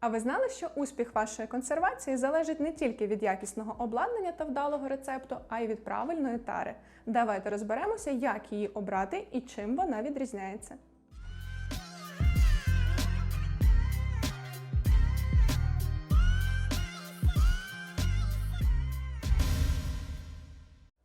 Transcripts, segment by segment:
А ви знали, що успіх вашої консервації залежить не тільки від якісного обладнання та вдалого рецепту, а й від правильної тари. Давайте розберемося, як її обрати і чим вона відрізняється.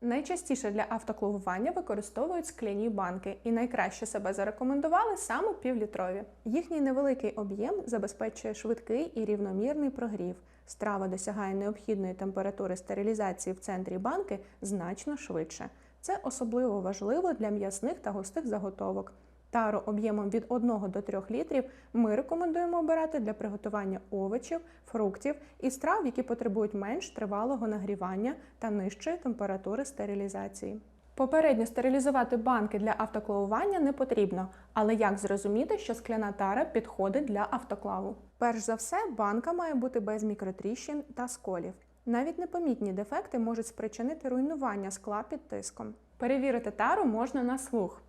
Найчастіше для автоклавування використовують скляні банки, і найкраще себе зарекомендували саме півлітрові. Їхній невеликий об'єм забезпечує швидкий і рівномірний прогрів. Страва досягає необхідної температури стерилізації в центрі банки значно швидше. Це особливо важливо для м'ясних та густих заготовок. Тару об'ємом від 1 до 3 літрів ми рекомендуємо обирати для приготування овочів, фруктів і страв, які потребують менш тривалого нагрівання та нижчої температури стерилізації. Попередньо стерилізувати банки для автоклавування не потрібно, але як зрозуміти, що скляна тара підходить для автоклаву? Перш за все, банка має бути без мікротріщин та сколів. Навіть непомітні дефекти можуть спричинити руйнування скла під тиском. Перевірити тару можна на слух.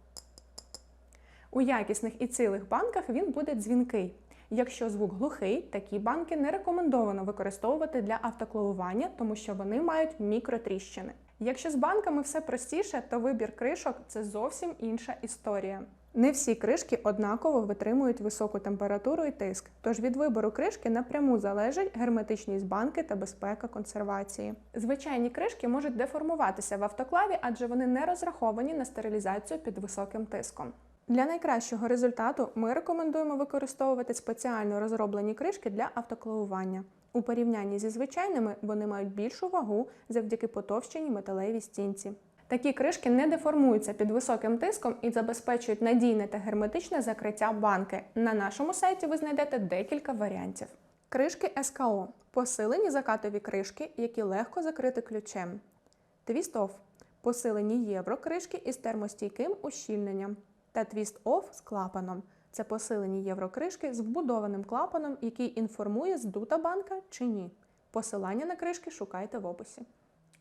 У якісних і цілих банках він буде дзвінкий. Якщо звук глухий, такі банки не рекомендовано використовувати для автоклавування, тому що вони мають мікротріщини. Якщо з банками все простіше, то вибір кришок це зовсім інша історія. Не всі кришки однаково витримують високу температуру і тиск, тож від вибору кришки напряму залежить герметичність банки та безпека консервації. Звичайні кришки можуть деформуватися в автоклаві, адже вони не розраховані на стерилізацію під високим тиском. Для найкращого результату ми рекомендуємо використовувати спеціально розроблені кришки для автоклавування. У порівнянні зі звичайними вони мають більшу вагу завдяки потовщеній металевій стінці. Такі кришки не деформуються під високим тиском і забезпечують надійне та герметичне закриття банки. На нашому сайті ви знайдете декілька варіантів. Кришки СКО посилені закатові кришки, які легко закрити ключем. Твіст-офф посилені єврокришки із термостійким ущільненням та Twist Off з клапаном. Це посилені єврокришки з вбудованим клапаном, який інформує, здута банка чи ні. Посилання на кришки шукайте в описі.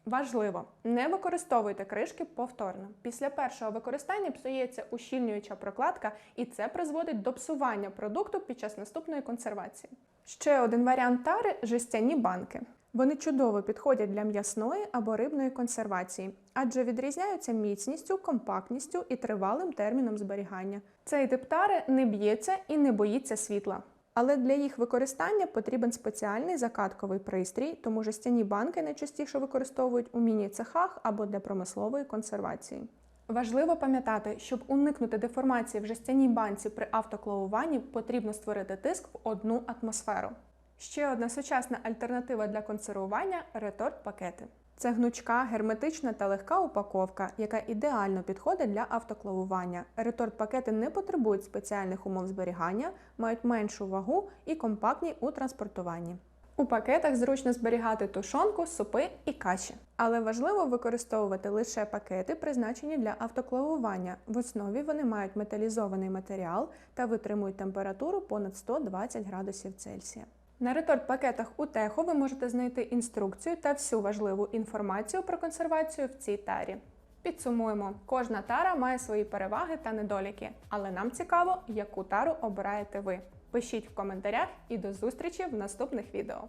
Важливо, не використовуйте кришки повторно. Після першого використання псується ущільнююча прокладка, і це призводить до псування продукту під час наступної консервації. Ще один варіант тари жестяні банки. Вони чудово підходять для м'ясної або рибної консервації, адже відрізняються міцністю, компактністю і тривалим терміном зберігання. Цей тип тари не б'ється і не боїться світла. Але для їх використання потрібен спеціальний закатковий пристрій, тому жестяні банки найчастіше використовують у міні-цехах або для промислової консервації. Важливо пам'ятати, щоб уникнути деформації в жестяній банці при автоклавуванні, потрібно створити тиск в одну атмосферу. Ще одна сучасна альтернатива для консервування реторт-пакети. Це гнучка, герметична та легка упаковка, яка ідеально підходить для автоклавування. Реторт-пакети не потребують спеціальних умов зберігання, мають меншу вагу і компактні у транспортуванні. У пакетах зручно зберігати тушонку, супи і каші. Але важливо використовувати лише пакети, призначені для автоклавування. В основі вони мають металізований матеріал та витримують температуру понад 120 градусів Цельсія. На реторт-пакетах у Техо ви можете знайти інструкцію та всю важливу інформацію про консервацію в цій тарі. Підсумуємо, кожна тара має свої переваги та недоліки, але нам цікаво, яку тару обираєте ви. Пишіть в коментарях і до зустрічі в наступних відео.